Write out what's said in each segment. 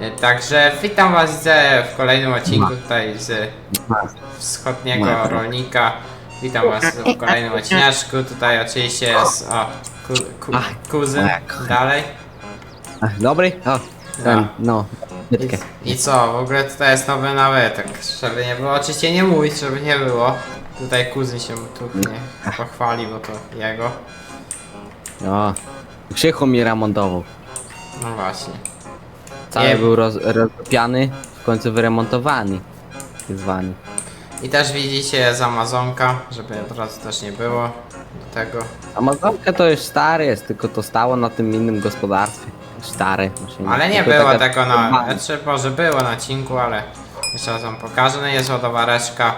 E, Także witam was w kolejnym odcinku tutaj z wschodniego rolnika. Witam was w kolejnym odcineczku. Tutaj oczywiście jest o, ku, ku, Ach, kuzyn tak. dalej. Dobry? O, ten, no, bytkę. I co, w ogóle tutaj jest nowy nawytek, żeby nie było, oczywiście nie mój, żeby nie było. Tutaj kuzyn się tu nie pochwali, bo to jego. O, Krzychu mi remontował. No właśnie. Cały Nie. był roz, rozpiany, w końcu wyremontowany. Tak zwany. I też widzicie z Amazonka, żeby od razu też nie było do tego. Amazonka to już stary jest, tylko to stało na tym innym gospodarstwie. Stare. maszyny. Ale nie Tylko było taka- tego na. Znaczy, może było na odcinku, ale jeszcze raz wam pokażę. No jest ładowareczka.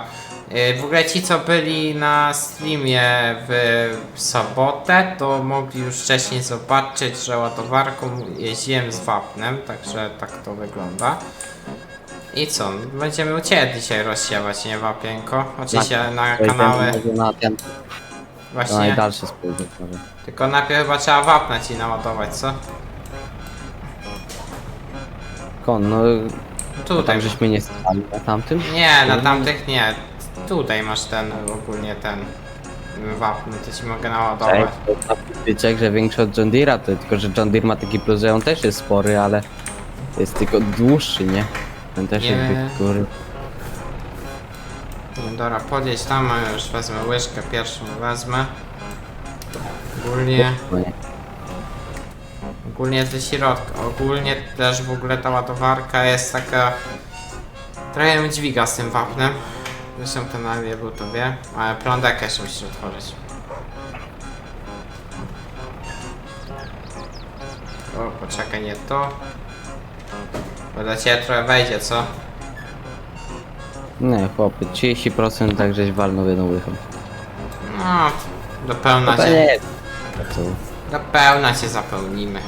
Yy, W ogóle ci, co byli na streamie w sobotę, to mogli już wcześniej zobaczyć, że ładowarką jeździłem z wapnem, także tak to wygląda. I co? Będziemy u Ciebie dzisiaj rozsiewać, nie wapienko? Oczywiście na kanały Na ten, właśnie. może. Tylko najpierw chyba trzeba wapna ci naładować, co? Kon, no, Tutaj. tam żeśmy nie stali na tamtym. Nie, na tamtych nie. Tutaj masz ten ogólnie ten wapno, to ci mogę naładować. jest Wyczek, że większy od John Deere'a, to tylko że John Deere ma taki plus, że on też jest spory, ale jest tylko dłuższy, nie? Ten też Nie. jest góry. No Dobra, podjedź tam, a już wezmę łyżkę, pierwszą wezmę. Ogólnie, nie. ogólnie ze środka, ogólnie też w ogóle ta ładowarka jest taka... Trochę ją dźwiga z tym wapnem. Zresztą to wie, ale prądek jeszcze musisz otworzyć. O, poczekaj, nie to. Bo dla ciebie trochę wejdzie, co? Nie, chłopie, 30% tak żeś walnął jedną łychą. No, do pełna To cię, nie jest. Co? do pełna cię zapełnimy.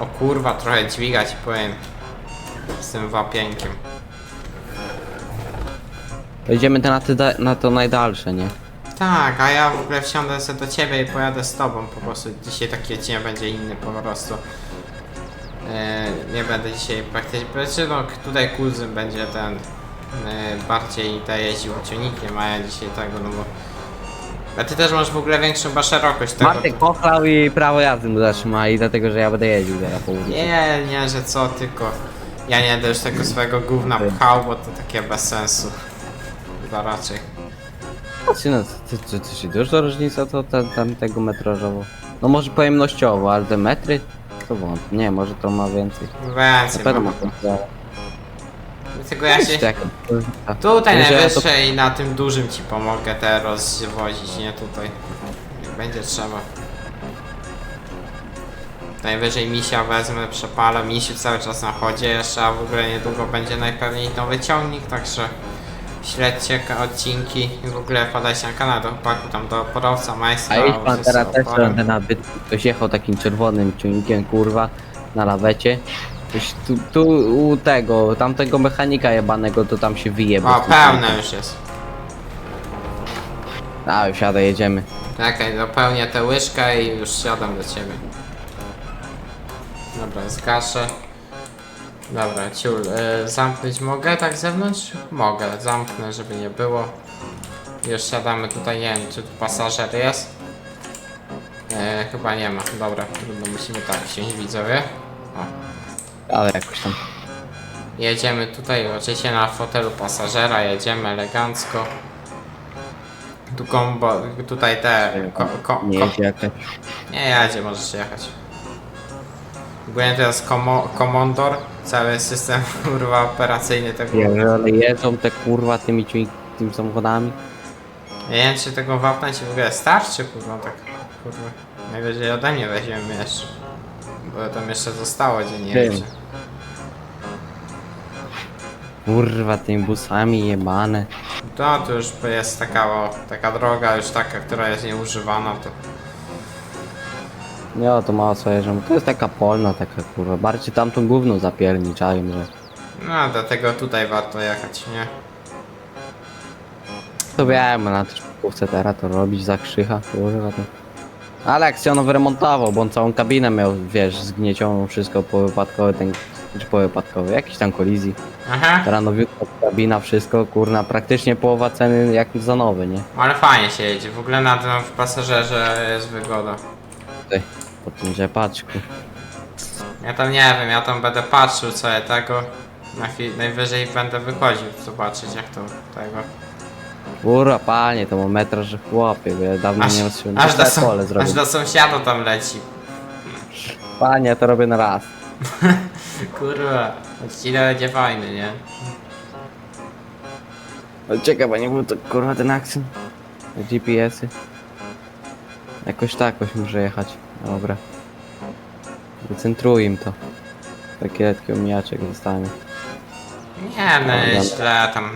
O kurwa, trochę dźwiga ci powiem. Z tym wapienkiem. To na, te da- na to najdalsze, nie? Tak, a ja w ogóle wsiądę sobie do ciebie i pojadę z tobą po prostu. Dzisiaj taki odcinek będzie inny po prostu. E, nie będę dzisiaj praktycznie, znaczy no tutaj kuzyn będzie ten e, bardziej ta jeździł ciągnikiem, a ja dzisiaj tego, no bo... A ty też masz w ogóle większą chyba szerokość tego. Martek pochlał i prawo jazdy mu zatrzymali, dlatego że ja będę jeździł teraz po ulicy. Nie, nie, że co, tylko ja nie będę już tego swojego gówna pchał, bo to takie bez sensu. Chyba raczej. Czy no, ty, ty, ty, czy duża różnica to tam, tego metrażowo? No może pojemnościowo, ale te metry? To wątpię. Nie, może to ma więcej. Na Więcej pewno ma więcej. Dlatego ja się... Tak, Tutaj Może ja to- najwyżej na tym dużym ci pomogę te rozwozić, nie tutaj. Jak będzie trzeba. Najwyżej misia wezmę, przepalę. Misiu cały czas na chodzie jeszcze, a w ogóle niedługo będzie najpewniej nowy ciągnik, także śledźcie ka- odcinki i w ogóle wpadajcie na kanał do chłopaku, tam do porowca, A majstra. idź pan teraz też oporem. ten nabyt. Ktoś jechał takim czerwonym ciągnikiem, kurwa, na lawecie. Ktoś tu, tu u tego, tamtego mechanika jebanego, to tam się wyjebał. O, pełne już jest. A, wsiadaj, jedziemy. Czekaj, dopełnię tę łyżkę i już siadam do ciebie. Dobra, zgaszę. Dobra, ciul, y, zamknąć mogę tak z zewnątrz? Mogę, zamknę, żeby nie było. Już siadamy tutaj, nie wiem, czy tu pasażer jest? E, chyba nie ma, dobra, trudno, musimy tak wsiąść, widzowie. O, Ale jakoś tam. jedziemy tutaj, oczywiście na fotelu pasażera, jedziemy elegancko. Tu kombo, tutaj te, ko, ko, Nie ko, jedzie jakaś. Nie jadzie, możesz jechać. To jest komo komandor, cały system kurwa operacyjny tego. Jeżeli jeżdżą te kurwa tymi, ciągnik- tymi samochodami. Ja nie wiem czy tego wapna ci w ogóle starczy kurwa tak kurwa. Najwyżej ode mnie weźmiemy jeszcze. Bo tam jeszcze zostało gdzie nie Wiem. Kurwa tymi busami jebane. To tu już jest taka, o, taka droga już taka, która jest nieużywana to. Nie, to mało co jeżdżą. To jest taka polna, taka kurwa. Bardziej tamtą główną zapierniczają, że. No dlatego tutaj warto jechać, nie? To wiem, na chcę teraz to robić za krzycha, kurwa to. Ale jak się on wyremontował, bo on całą kabinę miał, wiesz, zgniecioną, wszystko powypadkowe, ten, czy powypadkowy, jakiś tam kolizji. Aha, Teraz nowiutka kabina, wszystko, kurna, praktycznie połowa ceny jak za nowy, nie? ale fajnie się jedzie. W ogóle na tym w pasażerze jest wygoda. Tutaj, po tym rzepaczku. Ja tam nie wiem, ja tam będę patrzył co ja tego. Na chwilę, najwyżej będę wychodził zobaczyć jak to tego. Kurwa, panie, to ma metraż, że chłopie, bo ja dawno Aż, nie rozumiem. aż, do, są, aż do sąsiada tam leci. Panie, ja to robię na raz. Kurwa, odcinek będzie fajny, nie? No Czekaj, nie był to kurwa ten akcent. GPS-y. Jakoś tak, jakoś muszę jechać. Dobra. Wycentruj im to. Taki letki omijaczek zostanie. Nie, no Dobra. źle tam.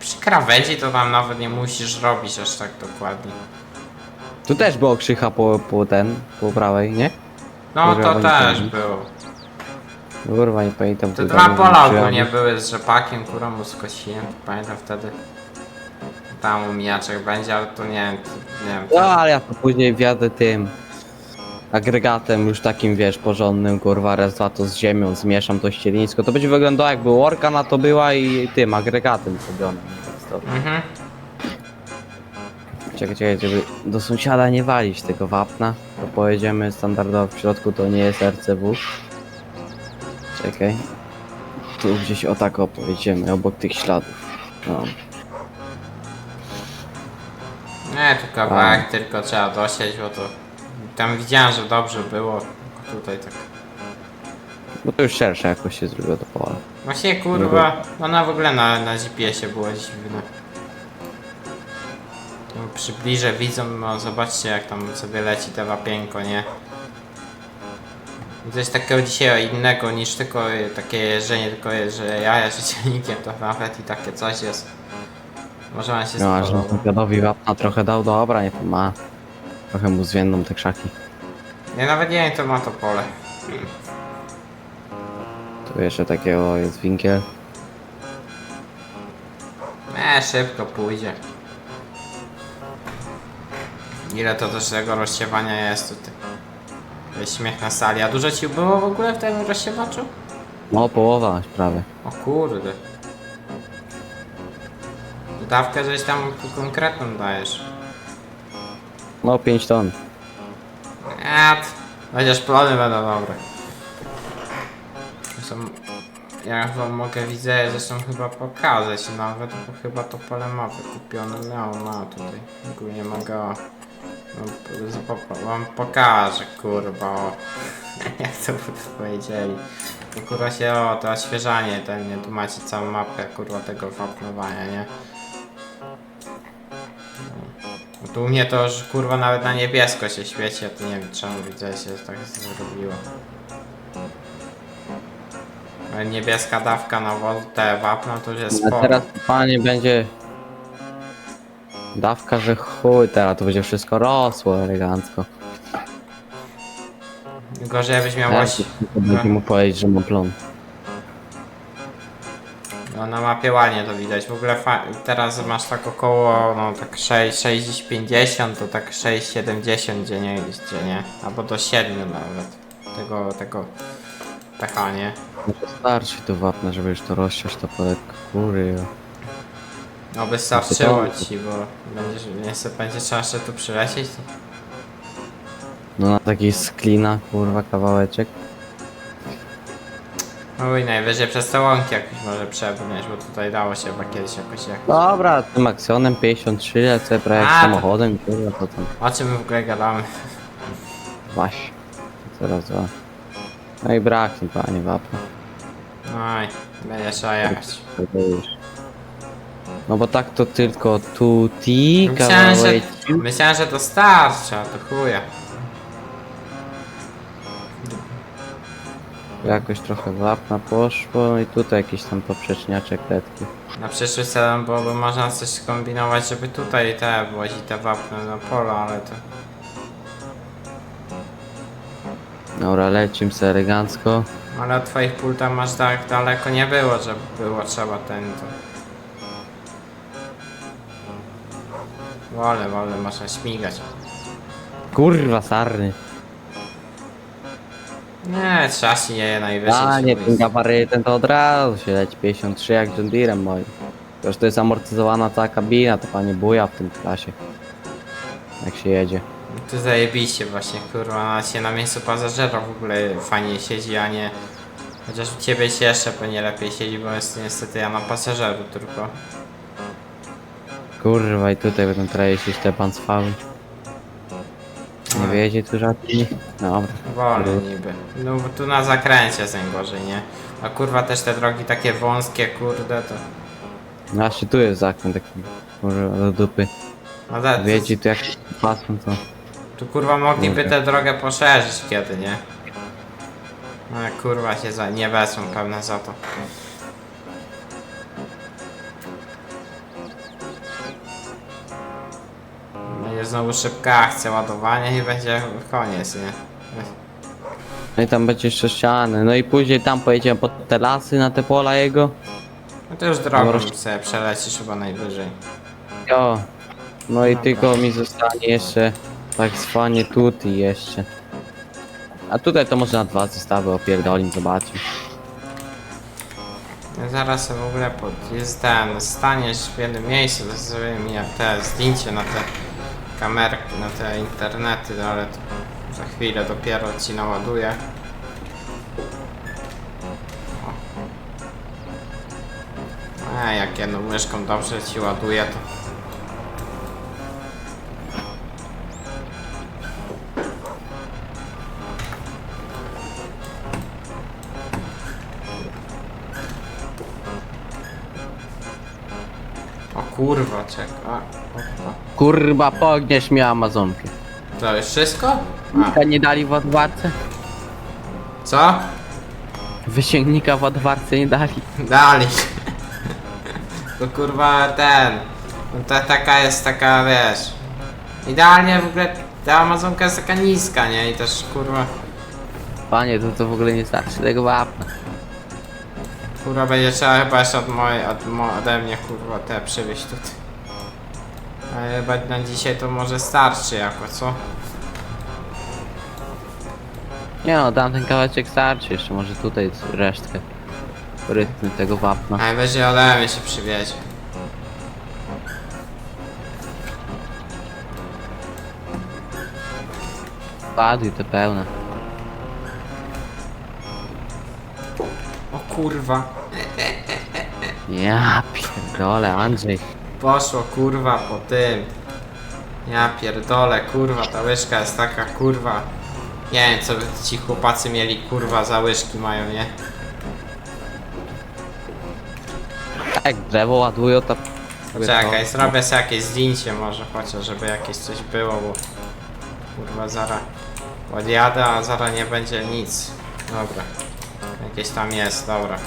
Przy krawędzi to tam nawet nie musisz robić aż tak dokładnie. Tu też było krzycha po, po ten, po prawej, nie? No Kurwa, to nie też pamiętam. było. Kurwa, nie pamiętam. To tu dwa pola nie ogólnie były z rzepakiem, kurą mu skosiłem, pamiętam wtedy. Tam umijaczek będzie, ale to nie wiem, to nie wiem. No, ale ja to później wjadę tym agregatem już takim, wiesz, porządnym, kurwa, raz, dwa to z ziemią, zmieszam to ściernisko. To będzie wyglądało jakby orka na to była i tym agregatem zrobionym. Mhm. Czekaj, czekaj, żeby do sąsiada nie walić tego wapna, to pojedziemy standardowo w środku, to nie jest RCW. Czekaj. Tu gdzieś o tak o pojedziemy, obok tych śladów. No. Nie, tu kawałek tylko trzeba dosieć, bo to... Tam widziałem, że dobrze było. Tutaj tak. Bo to już szersze jakoś się zrobiło to pole. Właśnie kurwa, ona w ogóle na, na GPS-ie była dziwna. Tu Przybliżę widzom, no zobaczcie jak tam sobie leci te wapienko, nie? I Coś takiego dzisiaj innego niż tylko y, takie jeżdżenie, tylko że ja jeżdżę ciągnikiem, to nawet i takie coś jest. Może wam się No, aż spodoba. sąsiadowi wapna trochę dał, dobra, nie to ma. Trochę mu zwiędną te krzaki. Ja nawet nie wiem, to ma to pole. Tu jeszcze takiego jest winkiel. E, szybko pójdzie. Ile to też tego rozsiewania jest tutaj? Śmiech na sali. A dużo ci było w ogóle w tym rozsiewaczu? No, połowa prawie. O kurde. Dawkę żeś tam konkretną dajesz. No, 5 ton. Eee, chociaż plony będą dobre. Zresztą, ja wam mogę widzę, zresztą chyba pokazać nawet, bo chyba to pole ma wykupione. Ma tutaj. Ogólnie mogę o, no, wam pokażę, kurwa. Jak to powiedzieli. To kurwa się, o, to odświeżanie, ten, nie, tu macie całą mapę, kurwa, tego wapnowania, nie? Tu u mnie to już kurwa nawet na niebiesko się świeci, a tu nie wiem czemu widzę się tak zrobiło. Ale niebieska dawka na wo- te wapno to już jest A sporo. teraz, panie, będzie... Dawka, że chuj, teraz to będzie wszystko rosło elegancko. Gorzej jakbyś miał Ja oś... będzie mu powiedzieć, że mam plon. No na mapie ładnie to widać. W ogóle teraz masz tak około no tak 6, 6,50 to tak 6,70 gdzie nie, gdzie nie. Albo do 7 nawet. Tego, tego pecha, nie? Może starczy to wapna, żeby już to rozsiać to poletko. Kury. No by starczyło to- ci, bo będziesz, niestety będzie trzeba jeszcze tu przylecieć. No na taki sklina, kurwa, kawałeczek. I najwyżej przez te łąki jakoś może przebrnąć, bo tutaj dało się chyba kiedyś jakoś jechać. Dobra, tym aksjonem 53 lecę prawie jak A, to- samochodem, kurwa, to tam O czym my w ogóle gadamy? waś. Coraz dwa. No i brak mi panie wapna. Oj, będzie trzeba jechać. To już. No bo tak to tylko tuti, Myślałem, że, kawałek. myślałem, że to starczy, a to chuja. Jakoś trochę wapna poszło no i tutaj jakiś tam poprzeczniaczek letki. Na przyszły sezon byłoby można coś kombinować, żeby tutaj te wozić te wapno na polo, ale to... Dobra, lecim se elegancko. Ale od twoich pól tam masz tak daleko nie było, że było trzeba ten to... Wolę, wolę, można śmigać. Kurwa, sarny. Nie, trzeba się je najwyżej. A nie, tym gabarytem to od razu się leci 53 jak John Deerem moim. Że to jest amortyzowana cała kabina, to panie buja w tym klasie. Jak się jedzie. Tu zajebiście właśnie, kurwa, się na miejscu pasażera w ogóle fajnie siedzi, a nie... Chociaż u ciebie się jeszcze pewnie lepiej siedzi, bo jest niestety ja na pasażeru tylko. Kurwa i tutaj będą jeździć te pan z fały. Nie No. wiedzie tu żadni. Dobra. Wolę niby. No bo tu na zakręcie jest najgorzej, nie? A kurwa też te drogi takie wąskie, kurde, to... No właśnie tu jest zakręt taki kurwa do dupy. No da, Wiedzie tu jak pasą to. Tu kurwa mogliby Kurde. tę drogę poszerzyć kiedy, nie? Ale kurwa się za, nie wezmą pewne za to. Będzie znowu szybka akcja ładowania i będzie koniec, nie? No i tam będzie jeszcze ściany. No i później tam pojedziemy pod te lasy na te pola jego. No to już drogą Dobra. sobie przelecisz chyba najwyżej. Jo. No i Dobra. tylko mi zostanie jeszcze tak zwanie tutti jeszcze. A tutaj to może na dwa zestawy opierdolim, zobaczyć. Ja zaraz sobie w ogóle pod, jest ten, staniesz w jednym miejscu, to zrobię mi te zdjęcie na te kamerki, na te internety, ale to za chwilę dopiero ci naładuję. A jak jedną myszką dobrze ci ładuje, to O kurwa, czek. Kurwa, pogniesz mi Amazonkę. To już wszystko? A, nie dali w ładowarce? co? Wysięgnika w ładowarce nie dali. Dali. To kurwa ten. No ta, taka jest taka, wiesz. Idealnie w ogóle ta Amazonka jest taka niska, nie? I też kurwa. Panie, to, to w ogóle nie starczy tego wapna. Kurwa będzie trzeba chyba jeszcze od mojej, od, mo, ode mnie kurwa te przywieźć tutaj. Ale chyba na dzisiaj to może starczy jako, co? Nie no, dam ten kawałeczek starczy, jeszcze może tutaj resztkę. Rytmy tego wapna. Najwyżej mnie się przywiezie. Padły te pełne. O kurwa. Ja pierdolę, Andrzej. Poszło kurwa po tym. Ja pierdolę, kurwa, ta łyżka jest taka kurwa. Nie wiem co ci chłopacy mieli kurwa za łyżki mają, nie? Tak, drzewo ładują, to... Czekaj, zrobię sobie jakieś zdjęcie może chociaż, żeby jakieś coś było, bo kurwa zara odjadę, a zara nie będzie nic. Dobra. Jakieś tam jest, dobra.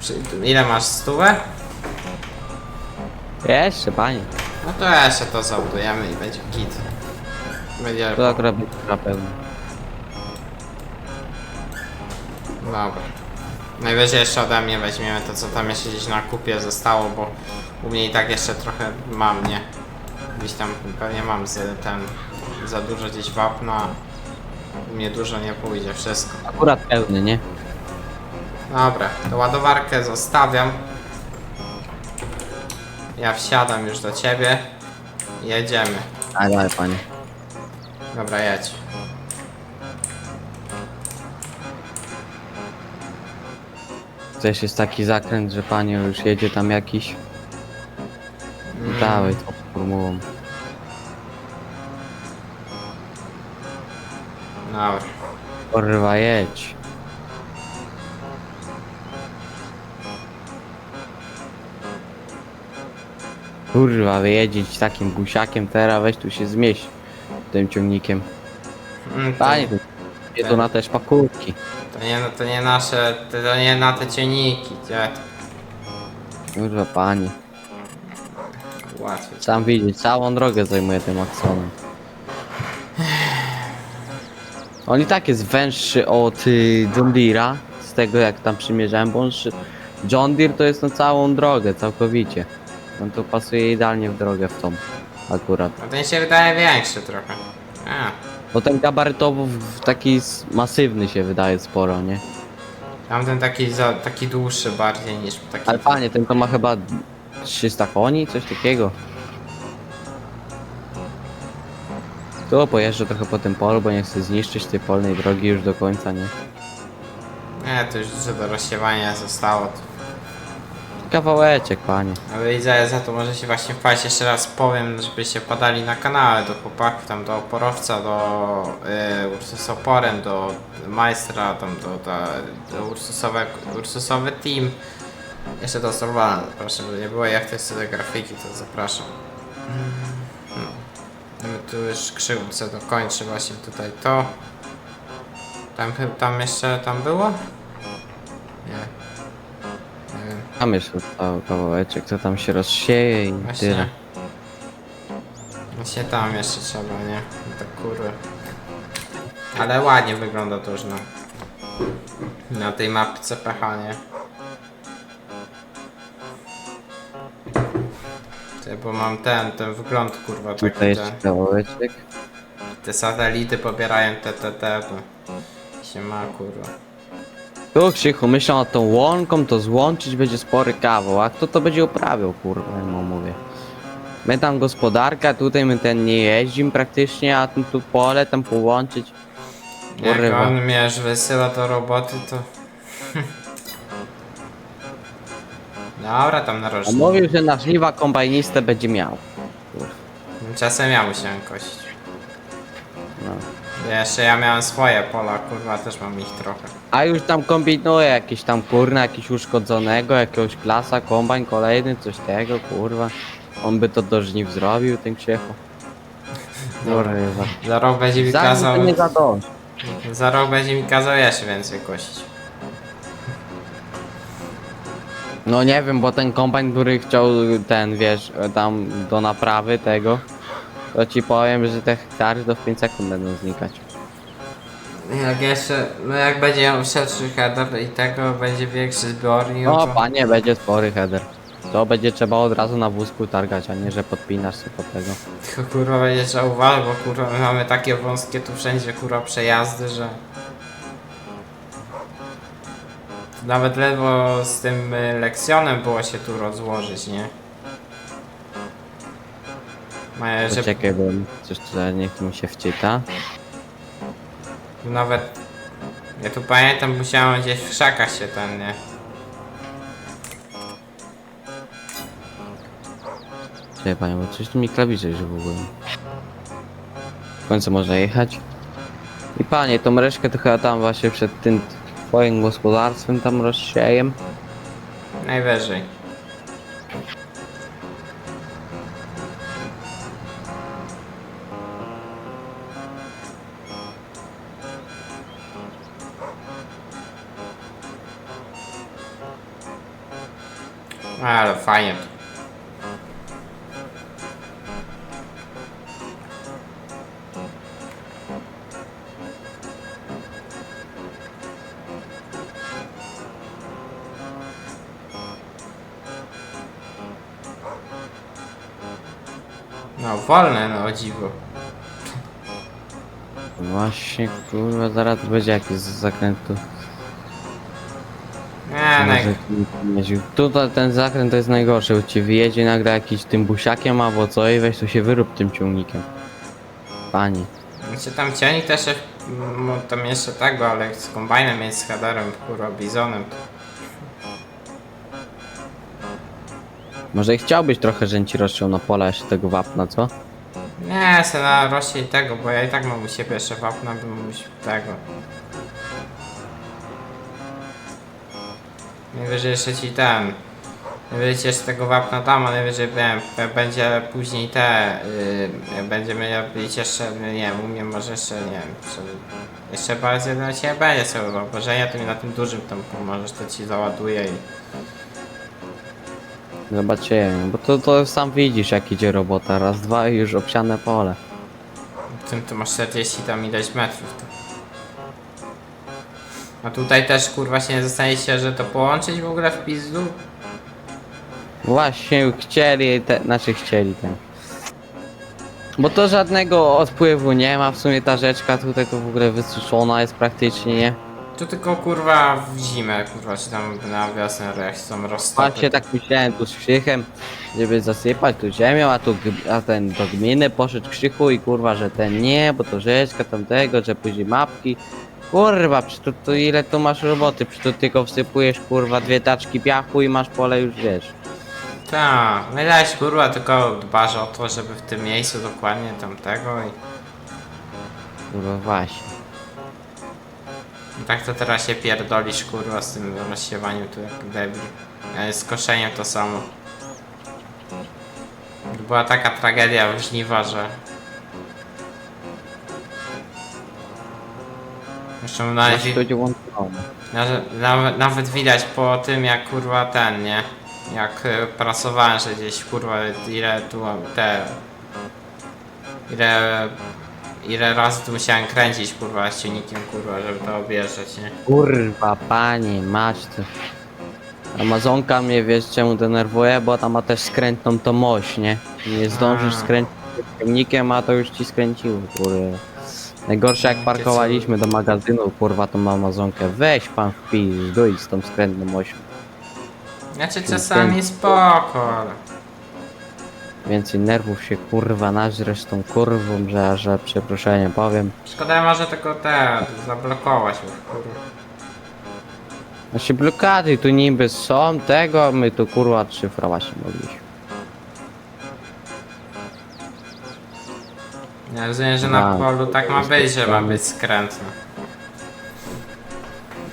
Przy, ile masz stówę? Jeszcze, panie. No to jeszcze to załadujemy i będzie git. Będzie To akurat będzie na pewno. Dobra. Najwyżej jeszcze ode mnie weźmiemy to, co tam jeszcze gdzieś na kupie zostało, bo u mnie i tak jeszcze trochę mam, nie? Gdzieś tam pewnie mam z ten za dużo gdzieś wapna. U mnie dużo nie pójdzie, wszystko. Akurat pełny, nie? Dobra, to ładowarkę zostawiam. Ja wsiadam już do ciebie. Jedziemy. A dalej, panie. Dobra, jedź. Też jest taki zakręt, że panie już jedzie tam jakiś. Mm. Dawaj tą formułą. Dobra. Kurwa, jedź. Kurwa, wyjedzieć takim gusiakiem teraz, weź tu się zmieść tym ciągnikiem. Mm, to- Panie, nie to na te szpakulki. To nie, to nie nasze, to nie na te cieniki, gdzie Kurwa, panie. łatwiej. Sam widzieć, całą drogę zajmuje tym aksonem. On i tak jest węższy od y, John Deere'a, z tego jak tam przymierzałem, bo on szy- John Deere to jest na całą drogę, całkowicie. On to pasuje idealnie w drogę w tą, akurat. No ten się wydaje większy trochę. A, Bo ten gabarytowo w- taki s- masywny się wydaje sporo, nie? tamten taki, za, taki dłuższy bardziej niż taki... Ale panie, ten to ma chyba 300 koni, coś takiego. Tu pojeżdżę trochę po tym polu, bo nie chcę zniszczyć tej polnej drogi już do końca, nie? Nie, to już dużo do rozsiewania zostało. Kawałeczek, panie. Ale widzę, za to może się właśnie wpaść. Jeszcze raz powiem, żebyście podali na kanale do chłopaków, tam do oporowca, do y, Oporem, do Majstra, tam do, do, do Ursusowe, Ursusowy Team. Jeszcze do Sorwana, proszę, by nie było. Jak to jest do grafiki, to zapraszam. No. My tu już krzywce dokończy właśnie tutaj to. Tam, tam jeszcze tam było? Tam jeszcze cały kawałeczek, to tam się rozsieje i Właśnie. tyle. Właśnie tam jeszcze trzeba, nie? No Tak kurwa. Ale ładnie wygląda to już na, na tej mapce PH, nie? Ty, bo mam ten, ten wygląd kurwa taki Tutaj jeszcze te, kawałeczek. te satelity pobierają TTT, to się ma kurwa. Tu Krzychu, myślę nad tą łąką, to złączyć będzie spory kawał, a kto to będzie uprawiał, kurwa, mu mówię. My tam gospodarka, tutaj my ten nie jeździmy praktycznie, a ten tu pole tam połączyć. Jak Kurwa. on mnie już wysyła do roboty, to... Dobra, tam A narożnie. mówił, że na żniwa kombajnistę będzie miał. Czasem ja musiałem kosić. No. Jeszcze ja miałem swoje pola, kurwa, też mam ich trochę. A już tam kombinuje jakieś tam kurna, jakiś uszkodzonego, jakiegoś klasa, kombajn kolejny, coś tego, kurwa. On by to do żniw zrobił, ten Krzychu. Dobra. Kurwa. Za rok będzie mi kazał... to nie zadąży. Za rok będzie mi kazał jeszcze więcej kosić. No nie wiem, bo ten kombajn, który chciał ten, wiesz, tam do naprawy tego, to ci powiem, że te hektary w 5 sekund będą znikać. Jak jeszcze... No jak będzie szerszy header i tego będzie większy zbiornik, No to... panie, będzie spory header. To będzie trzeba od razu na wózku targać, a nie, że podpinasz się pod tego. Tylko kurwa będzie trzeba uważać, bo kurwa my mamy takie wąskie tu wszędzie kurwa przejazdy, że... Nawet ledwo z tym y, lekcjonem było się tu rozłożyć, nie? Maja, że Poczekaj, bo coś tutaj niech mi się wczyta. nawet... Ja tu pamiętam, musiałem gdzieś w krzakach się ten, nie? Czekaj panie, bo coś tu mi klawisze już w ogóle. W końcu można jechać. I panie, tą reszkę to chyba tam właśnie przed tym twoim gospodarstwem tam rozsiejem. Najwyżej. Fajnie. tu. No wolne no o dziwo. Właśnie, kurwa, zaraz będzie jakiś tu. Jeździł. Tutaj ten zakręt to jest najgorszy, bo ci wyjedzie nagle jakiś tym busiakiem albo co i weź tu się wyrób tym ciągnikiem. Pani. Czy tam ciągnik też się, tam jeszcze tak, bo ale z kombajnem jest z headerem, kurwa, bizonem. to- Może i chciałbyś trochę, że ci rozciął na pola jeszcze tego wapna, co? Nie, se na rośnie i tego, bo ja i tak mam u siebie jeszcze wapna, bym musiał tego. Najwyżej jeszcze ci ten. Najwyżej ci jeszcze tego wapna dam, a najwyżej wiem, jak będzie później te. Yy, będziemy robić jeszcze, no nie wiem, u mnie może jeszcze, nie wiem, jeszcze, jeszcze bardziej dla ciebie będzie sobie wyobrażenia, to mi na tym dużym tam pomożesz, to ci załaduje i. Zobaczymy, bo to, to sam widzisz jak idzie robota, raz, dwa i już obsiane pole. W tym to masz 40 tam ileś metrów. To. A tutaj też kurwa się nie zastanawiacie, że to połączyć w ogóle w pizdu? Właśnie chcieli, te, znaczy chcieli ten. Bo to żadnego odpływu nie ma, w sumie ta rzeczka tutaj to w ogóle wysuszona jest praktycznie, nie? Tu tylko kurwa w zimę, kurwa, czy tam na wiosnę, jak się tam roztopy. Właśnie tak myślałem tu z Krzychem, żeby zasypać tu ziemią, a tu g- a ten do gminy poszedł Krzychu i kurwa, że ten nie, bo to rzeczka tamtego, że później mapki. Kurwa, przy to, to ile tu masz roboty, przy to tylko wsypujesz kurwa dwie taczki piachu i masz pole już wiesz. Tak, wydałeś kurwa, tylko dbasz o to, żeby w tym miejscu dokładnie tamtego i... Kurwa właśnie. i tak to teraz się pierdolisz kurwa z tym rozsiewaniem tu jak debil. A z koszeniem to samo. Była taka tragedia w żniwa, że... To będzie łączone. nawet, nawet, widać po tym jak kurwa ten, nie? Jak y, prasowałem, że gdzieś kurwa ile tu te... Ile... Ile razy tu musiałem kręcić kurwa z silnikiem kurwa, żeby to objeżdżać, nie? Kurwa, panie, mać to. Amazonka mnie wiesz czemu denerwuje, bo tam ma też skrętną to moś, nie? Nie zdążysz A. skręcić ciągnikiem, a to już ci skręciło, kurwa. Najgorsze jak parkowaliśmy do magazynu, kurwa, tą Amazonkę. Weź pan w pizduj z tą skrętną mością. Znaczy czasami spoko, ale... Więcej nerwów się kurwa nażresz tą kurwą, że, że przeproszenie powiem. Szkoda może tylko te zablokować już, kurwa. Znaczy blokady tu niby są, tego my tu kurwa szyfrować nie mogliśmy. Ja rozumiem, że na A, polu tak ma być, że ma być skrętne.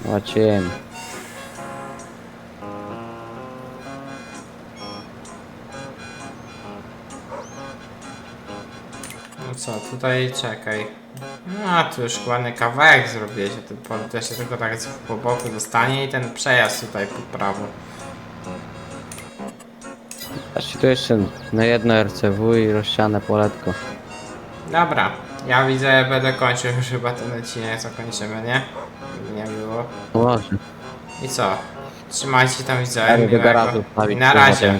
Łaciemy. No co, tutaj czekaj. No, tu już ładny kawałek zrobiłeś, a ten polu to się tylko tak po boku dostanie i ten przejazd tutaj po prawo. Patrzcie tu jeszcze na jedno RCW i rozsiane poletko. Dobra, ja widzę, będę kończył już chyba ten odcinek, zakończymy, nie? Żeby Nie było. No może. I co? Trzymajcie się tam, widzę. Ja do miłego. garażu I wstawić, na kurwa, razie.